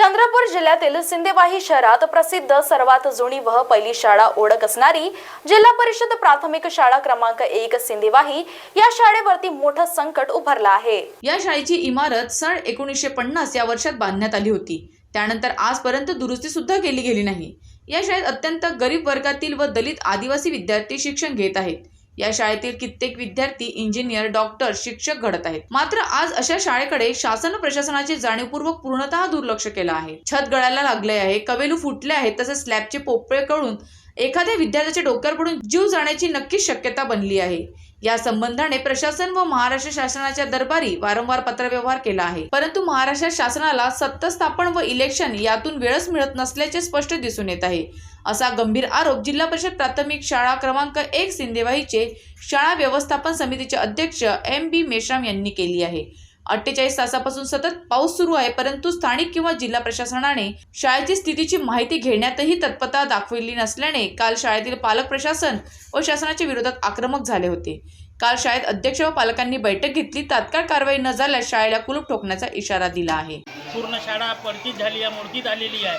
चंद्रपूर जिल्ह्यातील सिंदेवाही शहरात प्रसिद्ध सर्वात जुनी व पहिली शाळा ओळख असणारी जिल्हा परिषद प्राथमिक शाळा क्रमांक एक सिंदेवाही या शाळेवरती मोठं संकट उभारलं आहे. या शाळेची इमारत सन एकोणीसशे पन्नास या वर्षात बांधण्यात आली होती. त्यानंतर आजपर्यंत दुरुस्ती सुद्धा केली गेली नाही. या शाळेत अत्यंत गरीब वर्गातील व दलित आदिवासी विद्यार्थी शिक्षण घेत आहेत. या शाळेतील कित्येक विद्यार्थी इंजिनियर डॉक्टर शिक्षक घडत आहेत. मात्र आज अशा शाळेकडे शासन प्रशासनाचे जाणीवपूर्वक पूर्णतः दुर्लक्ष केलं आहे. छत गळायला लागले आहे कवेलू फुटले आहेत तसेच स्लॅबचे पोपळे कळून एखाद्या विद्यार्थ्याच्या डोक्यावर पडून जीव जाण्याची नक्कीच शक्यता बनली आहे. या संबंधाने प्रशासन व महाराष्ट्र शासनाच्या दरबारी वारंवार पत्रव्यवहार केला आहे. परंतु महाराष्ट्र शासनाला सत्ता स्थापन व इलेक्शन यातून वेळच मिळत नसल्याचे स्पष्ट दिसून येत आहे. असा गंभीर आरोप जिल्हा परिषद प्राथमिक शाळा क्रमांक एक सिंदेवाहीचे शाळा व्यवस्थापन समितीचे अध्यक्ष एम बी मेश्राम यांनी केली आहे. अठ्ठेचाळीस तासापासून सतत पाऊस सुरू आहे परंतु स्थानिक किंवा जिल्हा प्रशासनाने शाळेची स्थितीची माहिती घेण्यातही तत्परता दाखविली नसल्याने काल शाळेतील पालक प्रशासन व शासनाच्या विरोधात आक्रमक झाले होते. काल शाळेत अध्यक्ष व पालकांनी बैठक घेतली. तात्काळ कारवाई न झाल्यास शाळेला कुलूप ठोकण्याचा इशारा दिला आहे. पूर्ण शाळा परतीत झाली आहे मोडकीत आलेली आहे.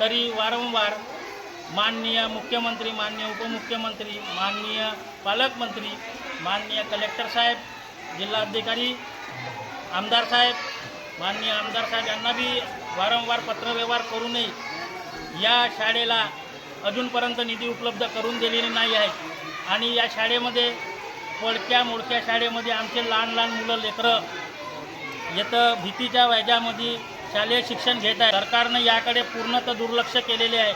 तरी वारंवार माननीय मुख्यमंत्री माननीय उपमुख्यमंत्री माननीय पालकमंत्री माननीय कलेक्टर साहेब जिल्हाधिकारी आमदार साहेब माननीय आमदार साहेब यांना बी वारंवार पत्रव्यवहार करूनही या शाळेला अजूनपर्यंत निधी उपलब्ध करून दिलेली नाही आहे. आणि या शाळेमध्ये पडक्या मोडक्या शाळेमध्ये आमचे लहान लहान मुलं लेकरं येतं भीतीच्या व्याजामध्ये शालेय शिक्षण घेत आहे सरकारनं याकडे पूर्णतः दुर्लक्ष केलेले आहे.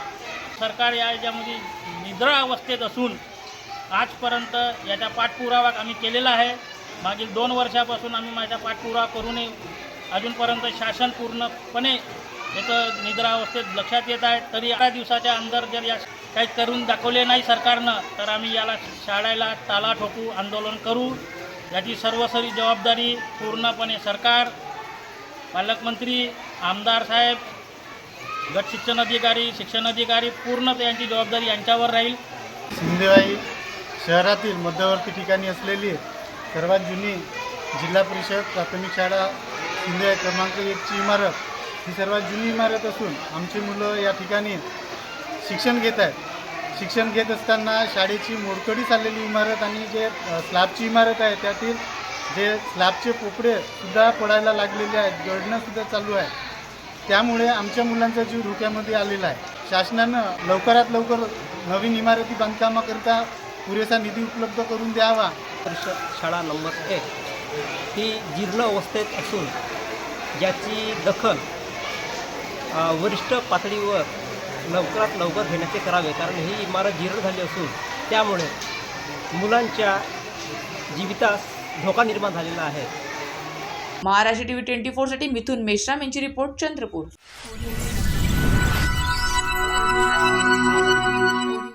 सरकार या याच्यामध्ये निद्रा अवस्थेत असून आजपर्यंत याचा पाठपुरावा आम्ही केलेला आहे. मागील दोन वर्षापासून आम्ही माझा पाठपुरा करूनही अजूनपर्यंत शासन पूर्णपणे याचं निद्रा अवस्थेत लक्षात येत आहे. तरी एका दिवसाच्या अंदर जर या काही करून दाखवले नाही सरकारनं तर आम्ही याला शाळेला ताला ठोकू आंदोलन करू. याची सर्वसरी जबाबदारी पूर्णपणे सरकार पालकमंत्री आमदार साहेब गट शिक्षण अधिकारी शिक्षण अधिकारी पूर्ण यांची जबाबदारी यांच्यावर राहील. सिंदेवाई शहरातील मध्यवर्ती ठिकाणी असलेली सर्वात जुनी जिल्हा परिषद प्राथमिक शाळा शिंदे क्रमांक एकची इमारत ही सर्वात जुनी इमारत असून आमची मुलं या ठिकाणी शिक्षण घेत आहेत. शिक्षण घेत असताना शाळेची मोडकडी चाललेली इमारत आणि जे स्लॅबची इमारत आहे त्यातील जे स्लॅबचे पोपडेसुद्धा पडायला लागलेले आहेत जळणंसुद्धा चालू आहे. त्यामुळे आमच्या मुलांचा जीव धोक्यामध्ये आलेला आहे. शासनानं लवकरात लवकर नवीन इमारती बांधकामाकरिता पुरेसा निधी उपलब्ध करून द्यावा. परिषद शाळा नंबर एक. ही जीर्ण अवस्थेत असून ज्याची दखल वरिष्ठ पातळीवर लवकरात लवकर घेण्याचे करावे. कारण ही इमारत जीर्ण झाली असून त्यामुळे मुलांच्या जीवितास धोका निर्माण झालेला आहे. महाराष्ट्र टी व्ही ट्वेंटी फोरसाठी मिथुन मेश्राम यांची रिपोर्ट चंद्रपूर.